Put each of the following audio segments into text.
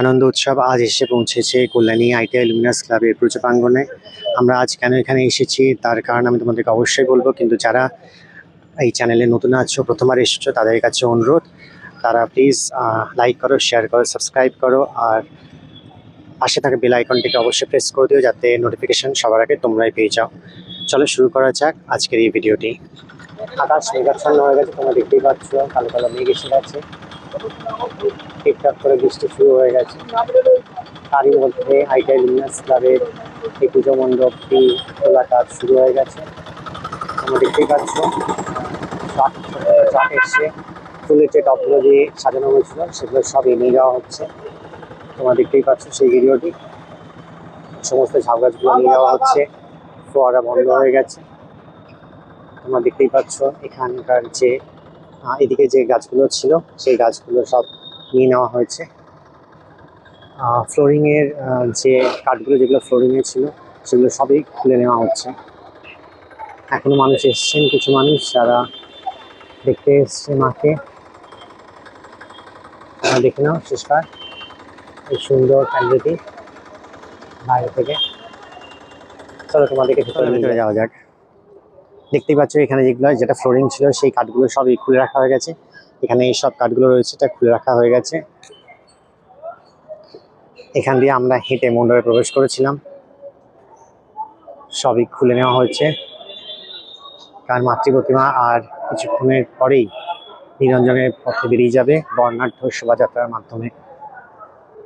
আনন্দ উৎসব আজ এসে পৌঁছেছে কল্যাণী আইটিআই লুমিনাস ক্লাবের পুজো প্রাঙ্গনে আমরা আজ কেন এখানে এসেছি তার কারণ আমি তোমাদেরকে অবশ্যই বলব, কিন্তু যারা এই চ্যানেলে নতুন আছো, প্রথমবার এসেছ, তাদের কাছে অনুরোধ, তারা প্লিজ লাইক করো শেয়ার করো সাবস্ক্রাইব করো, আর পাশে থাকা বেল আইকনটিকে অবশ্যই প্রেস করে দিও যাতে নোটিফিকেশান সবার আগে তোমরাই পেয়ে যাও। চলো শুরু করা যাক আজকের এই ভিডিওটি। আকাশ মেঘাচ্ছন্ন হয়ে গেছে, তোমরা দেখতেই পাচ্ছ, কালো কালো মেঘ এসে গেছে। ঠিকঠাক করে বৃষ্টি শুরু হয়ে গেছে। তারই মধ্যে আইটাই লুমিনাস ক্লাবের এই পুজো মণ্ডপটি খোলা কাজ শুরু হয়ে গেছে। তোমরা দেখতেই পাচ্ছ ট্রাক এসছে। ফুলের যে টপগুলো দিয়ে সাজানো হয়েছিল, সেগুলো সব এনে যাওয়া হচ্ছে। তোমরা দেখতেই পাচ্ছ সেই ভিডিওটি। সমস্ত ঝাউ গাছগুলো নিয়ে যাওয়া হচ্ছে। ফোয়ারা বন্ধ হয়ে গেছে। তোমরা দেখতেই পাচ্ছ এখানকার যে এদিকে যে গাছগুলো ছিল, সেই গাছগুলো সব নিয়ে নেওয়া হয়েছে। ফ্লোরিং এর যে কাঠগুলো যেগুলো ফ্লোরিং এ ছিল সেগুলো সবই খুলে নেওয়া হচ্ছে। এখনও মানুষ এসছেন কিছু মানুষ যারা দেখতে এসছে মাকে। দেখে নাও শেষবার। এই সুন্দর প্যান্ডেলটি বাইরে থেকে। চলো তোমাদেরকে ভিতরে ভিতরে যাওয়া যাক। দেখতেই পাচ্ছ এখানে যেগুলো যেটা ফ্লোরিং ছিল সেই কাঠগুলো সবই খুলে রাখা হয়ে গেছে। এখানে এই সব কাঠগুলো রয়েছে, এটা খুলে রাখা হয়ে গেছে। এখান দিয়ে আমরা হেঁটে মন্ডপে প্রবেশ করেছিলাম। সবই খুলে নেওয়া হয়েছে। কারণ মাতৃ প্রতিমা আর কিছুক্ষণের পরেই নিরঞ্জনের পথে বেরিয়ে যাবে বর্ণাঢ্য শোভাযাত্রার মাধ্যমে।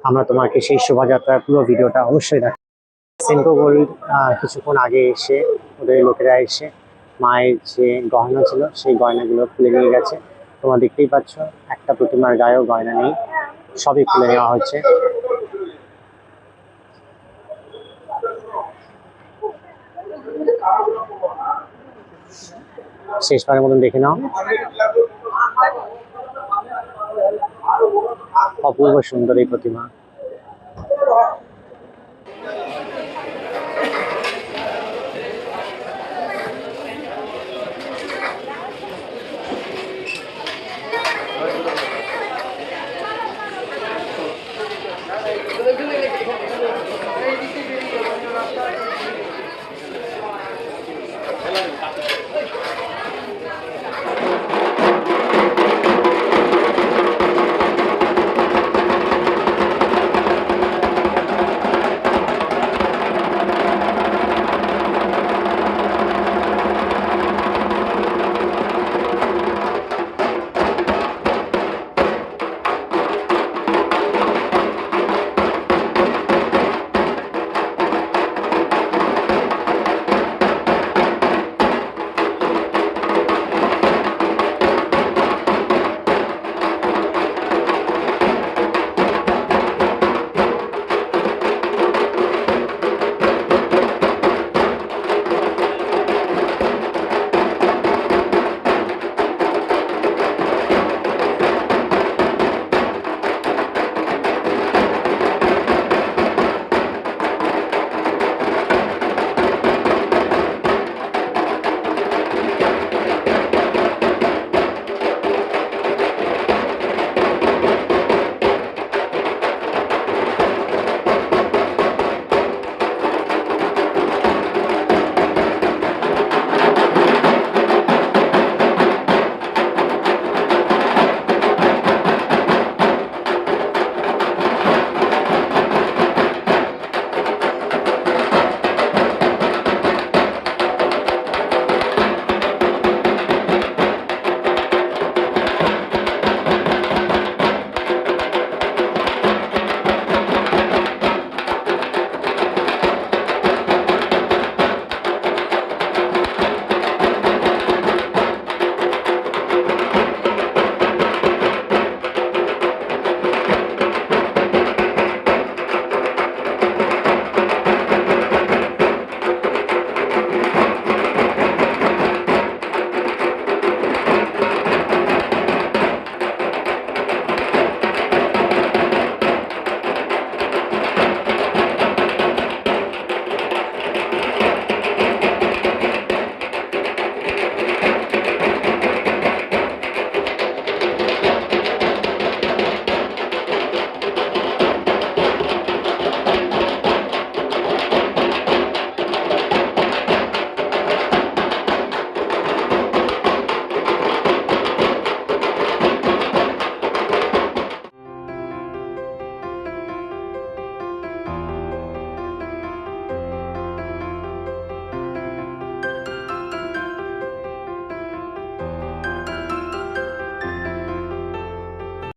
আমরা তোমাকে সেই শোভাযাত্রার পুরো ভিডিওটা অবশ্যই দেখ সেন্কো গোল্ড কিছুক্ষণ আগে এসে ওদের লোকেরা এসে মায়ের যে গয়না ছিল, সেই গয়নাগুলো খুলে নিয়ে গেছে। তোমরা দেখতেই পাচ্ছ, একটা প্রতিমার গায়েও গয়না নেই, সবই খুলে নেওয়া হয়েছে। শেষবারের মতন দেখে নাও। অপূর্ব সুন্দর এই প্রতিমা।